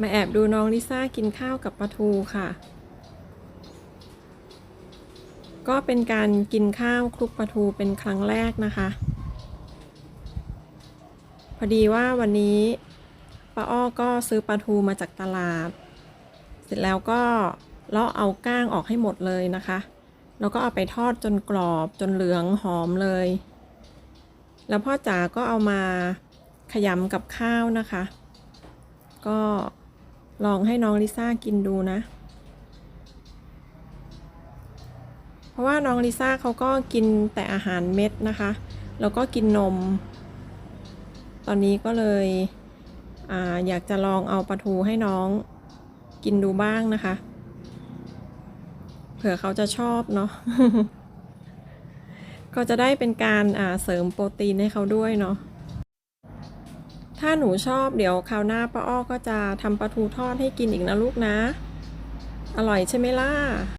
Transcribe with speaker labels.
Speaker 1: มาแอบดูน้องลิซ่ากินข้าวกับปลาทูค่ะ ก็เป็นการกินข้าวคลุกปลาทูเป็นครั้งแรกนะคะ พอดีว่าวันนี้ป้าอ้อก็ซื้อปลาทูมาจากตลาด เสร็จแล้วก็เลาะเอาก้างออกให้หมดเลยนะคะ แล้วก็เอาไปทอดจนกรอบจนเหลืองหอมเลย แล้วพ่อจ๋าก็เอามาขยำกับข้าวนะคะ ก็ ลองให้น้องลิซ่ากินดูนะ เพราะว่าน้องลิซ่าเขาก็กินแต่อาหารเม็ดนะคะ แล้วก็กินนม ตอนนี้ก็เลยออยากจะลองเอาปลาทูให้น้องกินดูบ้างนะคะ เผื่อเขาจะชอบเนาะ ก็จะได้เป็นการเสริมโปรตีนให้เขาด้วยเนาะ ถ้าหนูชอบเดี๋ยวคราวหน้าป้าอ้อก็จะทำปลาทูทอดให้กินอีกนะลูกนะ อร่อยใช่ไหมล่ะ